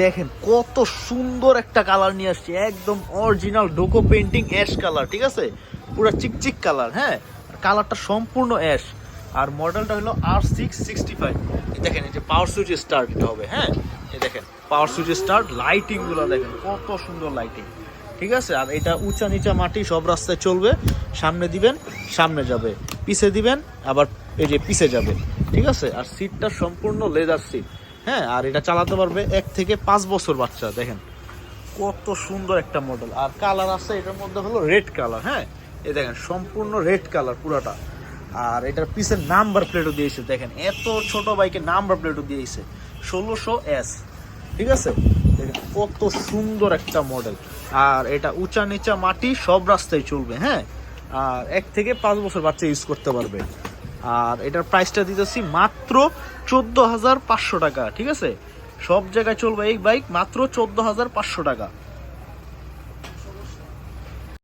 দেখেন কত সুন্দর একটা কালার নিয়ে আসছে। একদম অরিজিনাল ডোকো পেন্টিং অ্যাশ কালার ঠিক আছে? পুরো চিকচিক কালার হ্যাঁ? কালারটা সম্পূর্ণ অ্যাশ আর মডেলটা হলো আর সিক্স সিক্সটি ফাইভ দেখেন, এই যে পাওয়ার সুইচ স্টার্ট এটা হবে হ্যাঁ? এই দেখেন পাওয়ার সুইচ স্টার্ট লাইটিংগুলো দেখেন, কত সুন্দর লাইটিং ঠিক আছে? আর এটা উঁচা নিচা মাটি, সব রাস্তায় চলবে। সামনে দিবেন, সামনে যাবে। পিছে দিবেন, আবার এই যে পিছে যাবে। ঠিক আছে? আর সিটটা সম্পূর্ণ লেদার সিট হ্যাঁ আর এটা চালাতে পারবে এক থেকে পাঁচ বছর বাচ্চা, দেখেন। কত সুন্দর একটা মডেল আর কালার আছে, এটার মধ্যে হলো রেড কালার হ্যাঁ? এ দেখেন, সম্পূর্ণ রেড কালার পুরাটা। আর এটার পিছের নাম্বার প্লেটও দিয়েছে, দেখেন। এত ছোট বাইকে নাম্বার প্লেটও দিয়েছে। ষোলোশো এস ঠিক আছে? দেখেন, কত সুন্দর একটা মডেল আর এটা উঁচা নিচা মাটি সব রাস্তায় চলবে হ্যাঁ? আর এক থেকে পাঁচ বছর বাচ্চা ইউজ করতে পারবে। আর এটার প্রাইসটা দিতেছি মাত্র চোদ্দ হাজার পাঁচশো টাকা, ঠিক আছে? সব জায়গায় চলবে এই বাইক মাত্র চোদ্দ হাজার পাঁচশো টাকা।